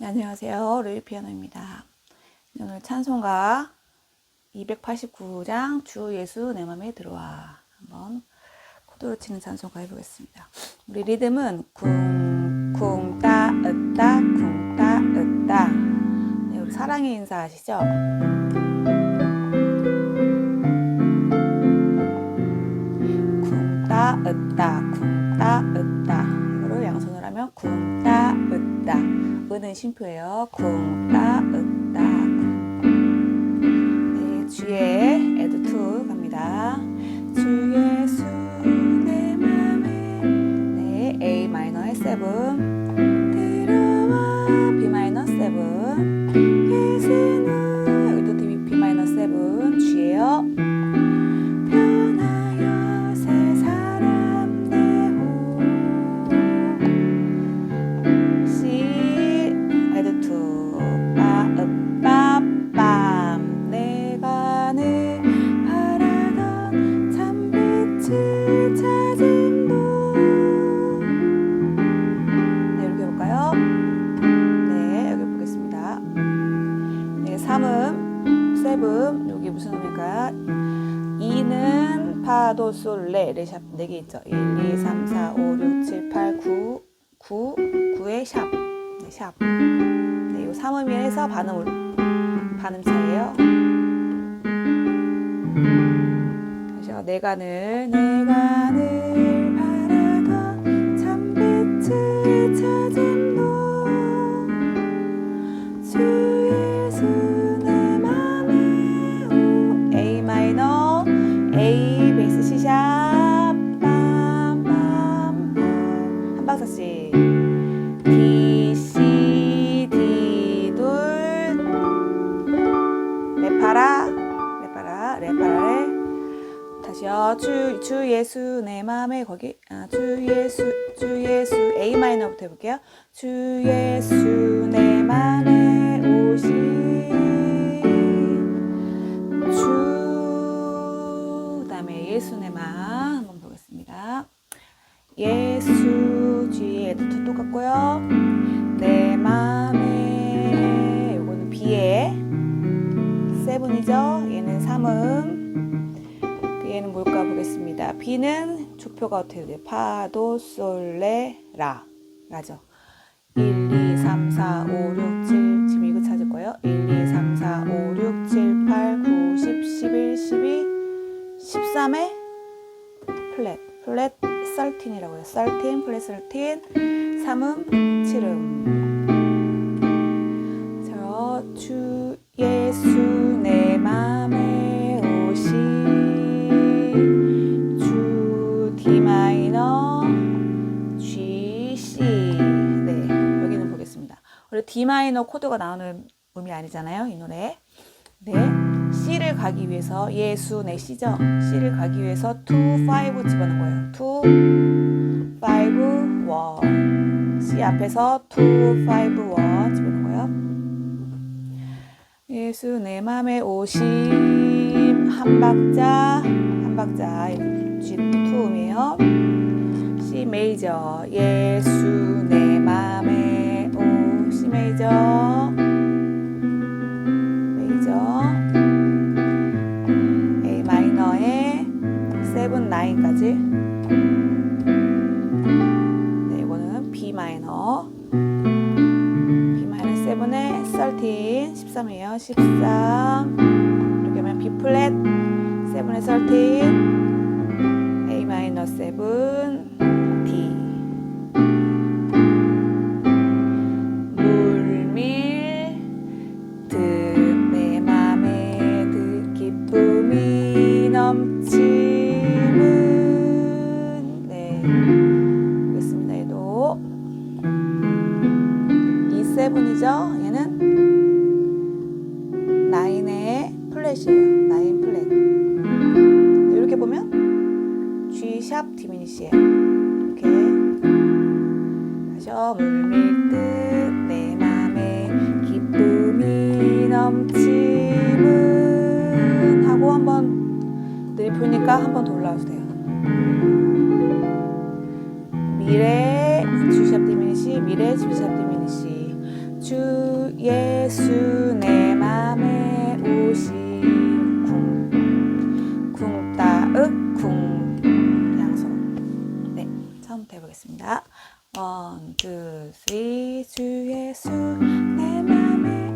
네, 안녕하세요. 루이 피아노입니다. 오늘 찬송가 289장 주 예수 내 맘에 들어와 한번 코드로 치는 찬송가 해보겠습니다. 우리 리듬은 쿵, 쿵, 따, 으, 따, 쿵, 따, 으, 따. 네, 우리 사랑의 인사 아시죠? 쿵, 따, 으, 따, 쿵, 따, 으는 쉼표예요. 쿵, 따, 으, 따, 3음 세븐 여기 무슨 의미일까 2는 파도 솔레 레샵 4개 있죠 1, 2, 3, 4, 5, 6, 7, 8, 9 9 9의 샵 네, 샵. 네, 요 3음이에서 반음 올- 반음 차이에요. 다시요. 내가 늘 내가 늘 다시요 주, 주 예수 내 맘에 거기 아, 주 예수 주 예수 A 마이너부터 해볼게요 주 예수 내 맘에 오시 주 그다음에 예수 내맘 한번 보겠습니다 예수 G에 도 똑같고요. B는 주표가 어떻게 돼요? 파도 솔레 라 라죠. 1, 2, 3, 4, 5, 6, 7 지금 이거 찾을 거예요. 1, 2, 3, 4, 5, 6, 7, 8, 9, 10, 11, 12, 13에 플랫 플랫 13이라고 해요. 13 플랫 13 3음 7음 저주 예 원래 D 마이너 코드가 나오는 음이 아니잖아요. 이 노래 네 C를 가기 위해서 예수 네 C죠. C를 가기 위해서 2, 5 집어넣은 거예요. 2, 5, 1 C 앞에서 2, 5, 1 집어넣은 거예요. 예수 내 맘에 오심 한 박자 한 박자 G 2음이에요. C 메이저 예수 내 맘에 메이저 메이저 A 마이너에 7, 9까지. 네, 이거는 B 마이너 B 마이너 7에 13, 13이에요. 13 이렇게 하면 B 플랫 7에 13 A 마이너 7 D 넘치는 네 그렇습니다. 얘도 이 세븐이죠? 얘는 나인의 플랫이에요. 나인 플랫. 이렇게 보면 G 샵 디미니시예요. 이렇게. 다시요 물밀 듯 느리프니까? 한번더 올라와도 돼요. 미래 G샵 디미니시 미래 G샵 디미니시. 주 예수 내 맘에 오신 쿵 쿵따읍 쿵 양손. 네 처음부터 해보겠습니다. 원, 투, 쓰리. 주 예수 내 맘에